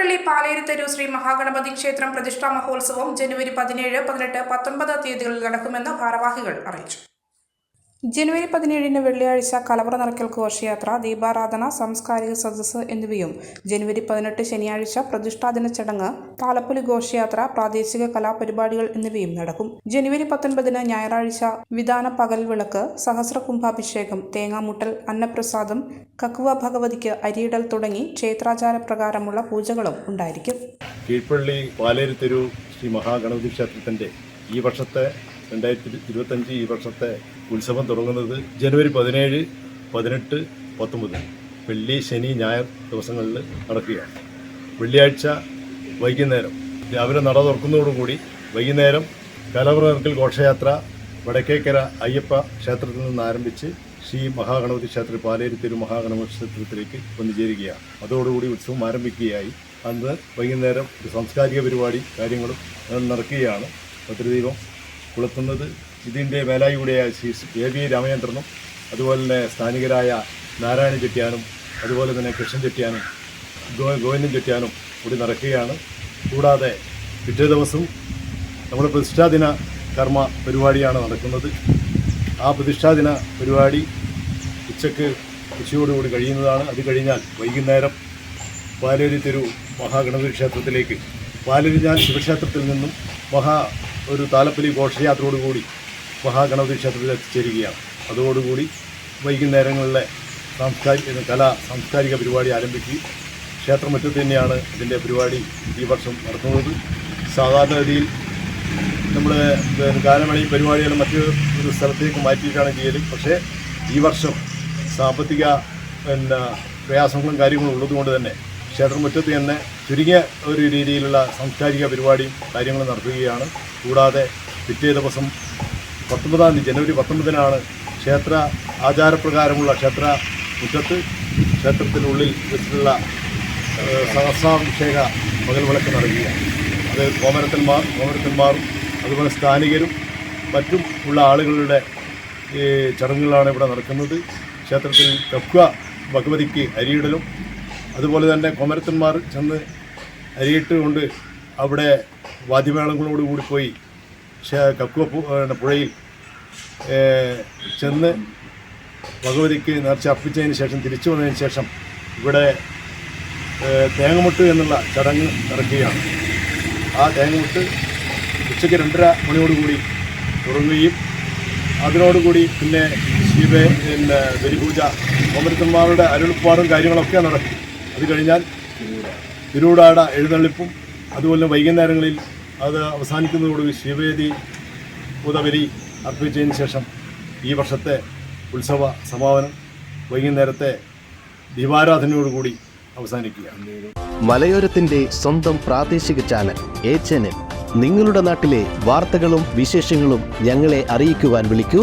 കീഴ്പള്ളി പാലേരിത്തരൂ ശ്രീ മഹാഗണപതി ക്ഷേത്രം പ്രതിഷ്ഠാ മഹോത്സവം ജനുവരി പതിനേഴ് പതിനെട്ട് പത്തൊൻപത് തീയതികളിൽ നടക്കുമെന്ന് ഭാരവാഹികൾ അറിയിച്ചു. ജനുവരി പതിനേഴിന് വെള്ളിയാഴ്ച കലവറ നിറയ്ക്കൽ ഘോഷയാത്ര ദീപാരാധന സാംസ്കാരിക സദസ്സ് എന്നിവയും. ജനുവരി പതിനെട്ട് ശനിയാഴ്ച പ്രതിഷ്ഠാദിന ചടങ്ങ് താലപ്പൊലി ഘോഷയാത്ര പ്രാദേശിക കലാപരിപാടികൾ എന്നിവയും നടക്കും. ജനുവരി പത്തൊൻപതിന് ഞായറാഴ്ച വിധാന പകൽ വിളക്ക് സഹസ്ര കുംഭാഭിഷേകം തേങ്ങാമുട്ടൽ അന്നപ്രസാദം കക്കുവ ഭഗവതിക്ക് അരിയിടൽ തുടങ്ങി ക്ഷേത്രാചാര പ്രകാരമുള്ള പൂജകളും ഉണ്ടായിരിക്കും. കീഴ്പള്ളി പാലേരുത്തെരു ശ്രീ മഹാഗണപതി ക്ഷേത്രത്തിന്റെ ഈ വർഷത്തെ രണ്ടായിരത്തി ഇരുപത്തഞ്ച് ഈ വർഷത്തെ ഉത്സവം തുടങ്ങുന്നത് ജനുവരി പതിനേഴ് പതിനെട്ട് പത്തൊമ്പത്. വെള്ളി ശനി ഞായർ ദിവസങ്ങളിൽ നടക്കുകയാണ്. വെള്ളിയാഴ്ച വൈകുന്നേരം. രാവിലെ നട തുറക്കുന്നതോടുകൂടി വൈകുന്നേരം കലവറ നിറക്കൽ ഘോഷയാത്ര വടക്കേക്കര അയ്യപ്പ ക്ഷേത്രത്തിൽ നിന്ന് ആരംഭിച്ച് ശ്രീ മഹാഗണപതി ക്ഷേത്ര തിരു മഹാഗണപതി ക്ഷേത്രത്തിലേക്ക് വന്നു ചേരുകയാണ്. അതോടുകൂടി ഉത്സവം ആരംഭിക്കുകയായി. അന്ന് വൈകുന്നേരം ഒരു സാംസ്കാരിക പരിപാടി കാര്യങ്ങളും നടക്കുകയാണ്. ഭദ്രദീപം കൊളുത്തുന്നത്. ഇതിന്റെ കൂടിയായ ശ്രീ എ വി രാമചന്ദ്രനും അതുപോലെ തന്നെ സ്ഥാനികരായ നാരായണ ചെട്ടിയാനും അതുപോലെ തന്നെ കൃഷ്ണൻ ചെട്ടിയാനും ഗോവിന്ദൻ ചെട്ടിയാനും കൂടി നടക്കുകയാണ്. കൂടാതെ പിറ്റേ ദിവസം നമ്മുടെ പ്രതിഷ്ഠാദിന കർമ്മ പരിപാടിയാണ് നടക്കുന്നത്. ആ പ്രതിഷ്ഠാദിന പരിപാടി ഉച്ചയ്ക്ക് ഉച്ചയോടുകൂടി കഴിയുന്നതാണ്. അത് കഴിഞ്ഞാൽ വൈകുന്നേരം പാലേരി തെരു മഹാഗണപതി ക്ഷേത്രത്തിലേക്ക്. പാലരിഞ്ഞാൽ ശിവക്ഷേത്രത്തിൽ നിന്നും മഹാ ഒരു താലപ്പലി ഘോഷയാത്രയോടുകൂടി മഹാഗണപതി ക്ഷേത്രത്തിൽ എത്തിച്ചേരുകയാണ്. അതോടുകൂടി വൈകുന്നേരങ്ങളിലെ സാംസ്കാരിക കലാ സാംസ്കാരിക പരിപാടി ആരംഭിക്കുകയും ക്ഷേത്രമുറ്റത്ത് തന്നെയാണ് ഇതിന്റെ പരിപാടി ഈ വർഷം നടത്തുന്നത്. സാധാരണഗതിയിൽ നമ്മൾ ഗാനമണി പരിപാടികൾ മറ്റ് ഒരു സ്ഥലത്തേക്ക് മാറ്റിയിട്ടാണ് ചെയ്യൽ പക്ഷേ ഈ വർഷം സാമ്പത്തിക പിന്നെ പ്രയാസങ്ങളും കാര്യങ്ങളും ഉള്ളതുകൊണ്ട് തന്നെ ക്ഷേത്രമുറ്റത്ത് തന്നെ ചുരുങ്ങിയ ഒരു രീതിയിലുള്ള സാംസ്കാരിക പരിപാടിയും കാര്യങ്ങളും നടത്തുകയാണ്. കൂടാതെ പിറ്റേ ദിവസം പത്തൊമ്പതാം തീയതി ജനുവരി പത്തൊമ്പതിനാണ് ക്ഷേത്ര ആചാരപ്രകാരമുള്ള ക്ഷേത്ര മുറ്റത്ത് ക്ഷേത്രത്തിനുള്ളിൽ വെച്ചിട്ടുള്ള സഹസ്രാഭിഷേക പകൽ വിളക്ക് നടക്കുകയാണ്. അത് കോമരത്തന്മാർ കോമരത്തന്മാരും അതുപോലെ സ്ഥാനികരും മറ്റും ഉള്ള ആളുകളുടെ ചടങ്ങുകളാണ് ഇവിടെ നടക്കുന്നത്. ക്ഷേത്രത്തിൽ കക്വ ഭഗവതിക്ക് അരിയിടലും അതുപോലെ തന്നെ കൊമരത്തന്മാർ ചെന്ന് അരിയിട്ട് കൊണ്ട് അവിടെ വാദ്യമേളങ്ങളോട് കൂടി പോയി ക്ഷേ- കക്കുവ പുഴയിൽ ചെന്ന് ഭഗവതിക്ക് നേർച്ച അർപ്പിച്ചതിന് ശേഷം തിരിച്ചു വന്നതിന് ശേഷം ഇവിടെ തേങ്ങമുട്ട് എന്നുള്ള ചടങ്ങ് നടക്കുകയാണ്. ആ തേങ്ങമുട്ട് ഉച്ചയ്ക്ക് രണ്ടര മണിയോടുകൂടി തുടങ്ങുകയും അതിനോടുകൂടി പിന്നെ ശിവ പിന്നെ ബലിപൂജ കോമരത്തന്മാരുടെ അരുൾപ്പാടും കാര്യങ്ങളൊക്കെ നടക്കും. അത് കഴിഞ്ഞാൽ തിരുവിടാട എഴുന്നള്ളിപ്പും അതുപോലെ വൈകുന്നേരങ്ങളിൽ അത് അവസാനിക്കുന്നതോടുകൂടി ശിവവേദി ഉദബലി അർപ്പിച്ചതിന് ശേഷം ഈ വർഷത്തെ ഉത്സവ സമാപനം വൈകുന്നേരത്തെ ദീപാരാധനയോടുകൂടി അവസാനിക്കുക മലയോരത്തിന്റെ സ്വന്തം പ്രാദേശിക ചാനൽ എ ചാനൽ നിങ്ങളുടെ നാട്ടിലെ വാർത്തകളും വിശേഷങ്ങളും ഞങ്ങളെ അറിയിക്കുവാൻ വിളിക്കൂ.